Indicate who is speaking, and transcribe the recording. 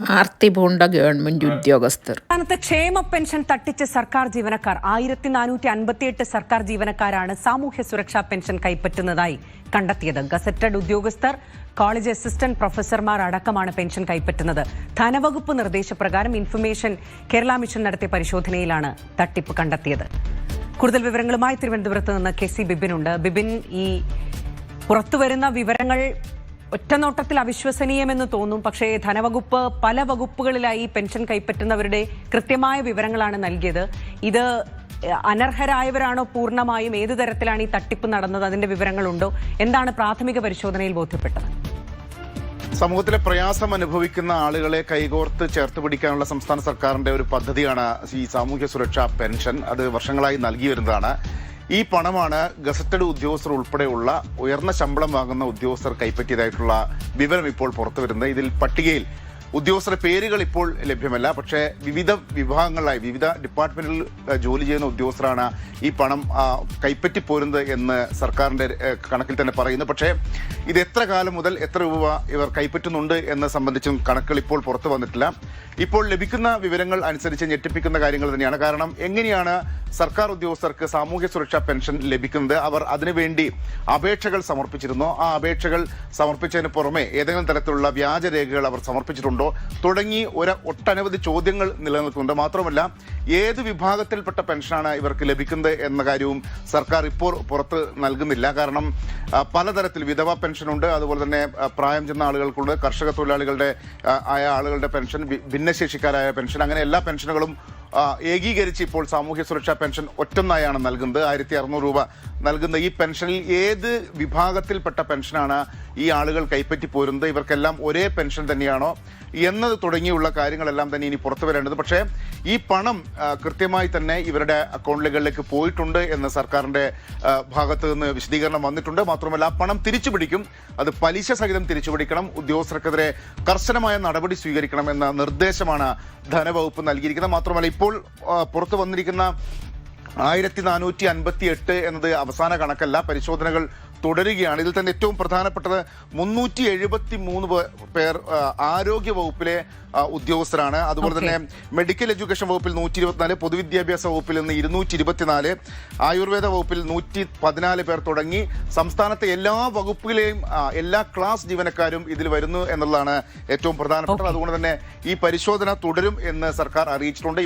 Speaker 1: ആർത്തി പൂണ്ട ഗവൺമെന്റ് ഉദ്യോഗസ്ഥർ.
Speaker 2: സംസ്ഥാനത്ത് ക്ഷേമ പെൻഷൻ തട്ടിച്ച് സർക്കാർ ജീവനക്കാർ. ആയിരത്തി നാനൂറ്റി അൻപത്തിയെട്ട് സർക്കാർ ജീവനക്കാരാണ് സാമൂഹ്യ സുരക്ഷാ പെൻഷൻ കൈപ്പറ്റുന്നതായി കണ്ടെത്തിയത്. ഗസറ്റഡ് ഉദ്യോഗസ്ഥർ കോളേജ് അസിസ്റ്റന്റ് പ്രൊഫസർമാർ അടക്കമാണ് പെൻഷൻ കൈപ്പറ്റുന്നത്. ധനവകുപ്പ് നിർദ്ദേശപ്രകാരം ഇൻഫർമേഷൻ കേരള മിഷൻ നടത്തിയ പരിശോധനയിലാണ് തട്ടിപ്പ് കണ്ടെത്തിയത്. കൂടുതൽ വിവരങ്ങളുമായി തിരുവനന്തപുരത്ത് നിന്ന് കെ സി ബിബിനുണ്ട് ബിബിൻ ഈ പുറത്തുവരുന്ന വിവരങ്ങൾ ഒറ്റനോട്ടത്തിൽ അവിശ്വസനീയമെന്ന് തോന്നും. പക്ഷേ ധനവകുപ്പ് പല വകുപ്പുകളിലായി പെൻഷൻ കൈപ്പറ്റുന്നവരുടെ കൃത്യമായ വിവരങ്ങളാണ് നൽകിയത്. ഇത് അനർഹരായവരാണോ പൂർണമായും? ഏത് തരത്തിലാണ് ഈ തട്ടിപ്പ് നടന്നത്? അതിന്റെ വിവരങ്ങളുണ്ടോ? എന്താണ് പ്രാഥമിക പരിശോധനയിൽ ബോധ്യപ്പെട്ടത്?
Speaker 3: സമൂഹത്തിലെ പ്രയാസം അനുഭവിക്കുന്ന ആളുകളെ കൈകോർത്ത് ചേർത്ത് പിടിക്കാനുള്ള സംസ്ഥാന സർക്കാരിന്റെ ഒരു പദ്ധതിയാണ് ഈ സാമൂഹ്യ സുരക്ഷാ പെൻഷൻ. അത് വർഷങ്ങളായി നൽകി വരുന്നതാണ്. ഈ പണമാണ് ഗസറ്റഡ് ഉദ്യോഗസ്ഥർ ഉൾപ്പെടെയുള്ള ഉയർന്ന ശമ്പളം വാങ്ങുന്ന ഉദ്യോഗസ്ഥർ കൈപ്പറ്റിയതായിട്ടുള്ള വിവരം ഇപ്പോൾ പുറത്തു വരുന്നത് ഇതിൽ പട്ടികയിൽ ഉദ്യോഗസ്ഥരുടെ പേരുകൾ ഇപ്പോൾ ലഭ്യമല്ല. പക്ഷേ വിവിധ വിഭാഗങ്ങളിലായി വിവിധ ഡിപ്പാർട്ട്മെന്റിൽ ജോലി ചെയ്യുന്ന ഉദ്യോഗസ്ഥരാണ് ഈ പണം കൈപ്പറ്റി പോരുന്നത് എന്ന് സർക്കാരിന്റെ കണക്കിൽ തന്നെ പറയുന്നു. പക്ഷേ ഇത് എത്ര കാലം മുതൽ എത്ര രൂപ ഇവർ കൈപ്പറ്റുന്നുണ്ട് എന്ന് സംബന്ധിച്ചും കണക്കുകൾ ഇപ്പോൾ പുറത്തു വന്നിട്ടില്ല. ഇപ്പോൾ ലഭിക്കുന്ന വിവരങ്ങൾ അനുസരിച്ച് ഞെട്ടിപ്പിക്കുന്ന കാര്യങ്ങൾ തന്നെയാണ്. കാരണം എങ്ങനെയാണ് സർക്കാർ ഉദ്യോഗസ്ഥർക്ക് സാമൂഹ്യ സുരക്ഷാ പെൻഷൻ ലഭിക്കുന്നത്? അവർ അതിനുവേണ്ടി അപേക്ഷകൾ സമർപ്പിച്ചിരുന്നു. ആ അപേക്ഷകൾ സമർപ്പിച്ചതിന് പുറമെ ഏതെങ്കിലും തരത്തിലുള്ള വ്യാജരേഖകൾ അവർ സമർപ്പിച്ചിട്ടുണ്ടോ. തുടങ്ങി ഒരു ഒട്ടനവധി ചോദ്യങ്ങൾ നിലനിൽക്കുന്നുണ്ട്. മാത്രമല്ല ഏത് വിഭാഗത്തിൽപ്പെട്ട പെൻഷനാണ് ഇവർക്ക് ലഭിക്കുന്നത് എന്ന കാര്യവും സർക്കാർ ഇപ്പോൾ പുറത്ത് നൽകുന്നില്ല. കാരണം പലതരത്തിൽ വിധവ പെൻഷനുണ്ട്. അതുപോലെ തന്നെ പ്രായം ചെന്ന ആളുകൾക്കുണ്ട്. കർഷക തൊഴിലാളികളുടെ ആയ ആളുകളുടെ പെൻഷൻ ഭിന്നശേഷിക്കാരായ പെൻഷൻ അങ്ങനെ എല്ലാ പെൻഷനുകളും ഏകീകരിച്ച് ഇപ്പോൾ സാമൂഹ്യ സുരക്ഷാ പെൻഷൻ ഒറ്റൊന്നായാണ് നൽകുന്നത്. ആയിരത്തി അറുന്നൂറ് രൂപ നൽകുന്ന ഈ പെൻഷനിൽ ഏത് വിഭാഗത്തിൽപ്പെട്ട പെൻഷനാണ് ഈ ആളുകൾ കൈപ്പറ്റി പോരുന്നത്? ഇവർക്കെല്ലാം ഒരേ പെൻഷൻ തന്നെയാണോ? എന്നത് തുടങ്ങിയുള്ള കാര്യങ്ങളെല്ലാം തന്നെ ഇനി പുറത്തു വരേണ്ടത്. പക്ഷേ ഈ പണം കൃത്യമായി തന്നെ ഇവരുടെ അക്കൗണ്ടുകളിലേക്ക് പോയിട്ടുണ്ട് എന്ന് സർക്കാരിന്റെ ഭാഗത്ത് നിന്ന് വിശദീകരണം വന്നിട്ടുണ്ട്. മാത്രമല്ല ആ പണം തിരിച്ചു പിടിക്കും അത് പലിശ സഹിതം തിരിച്ചു പിടിക്കണം ഉദ്യോഗസ്ഥർക്കെതിരെ കർശനമായ നടപടി സ്വീകരിക്കണം എന്ന നിർദ്ദേശമാണ് ധനവകുപ്പ് നൽകിയിരിക്കുന്നത്. മാത്രമല്ല ഇപ്പോൾ പുറത്തു വന്നിരിക്കുന്ന ആയിരത്തി നാനൂറ്റി അൻപത്തി എട്ട് എന്നത് അവസാന കണക്കല്ല. പരിശോധനകൾ തുടരുകയാണ്. ഇതിൽ തന്നെ ഏറ്റവും പ്രധാനപ്പെട്ടത് മുന്നൂറ്റി എഴുപത്തി മൂന്ന് പേർ ആരോഗ്യ വകുപ്പിലെ ഉദ്യോഗസ്ഥരാണ്. അതുപോലെ തന്നെ മെഡിക്കൽ എഡ്യൂക്കേഷൻ വകുപ്പിൽ നൂറ്റി ഇരുപത്തിനാല് പൊതുവിദ്യാഭ്യാസ വകുപ്പിൽ നിന്ന് ഇരുന്നൂറ്റി ഇരുപത്തിനാല് ആയുർവേദ വകുപ്പിൽ നൂറ്റി പതിനാല് പേർ തുടങ്ങി. സംസ്ഥാനത്തെ എല്ലാ വകുപ്പിലെയും എല്ലാ ക്ലാസ് ജീവനക്കാരും ഇതിൽ വരുന്നു എന്നുള്ളതാണ് ഏറ്റവും പ്രധാനപ്പെട്ടത്. അതുകൊണ്ട് തന്നെ ഈ പരിശോധന തുടരും എന്ന് സർക്കാർ അറിയിച്ചിട്ടുണ്ട്.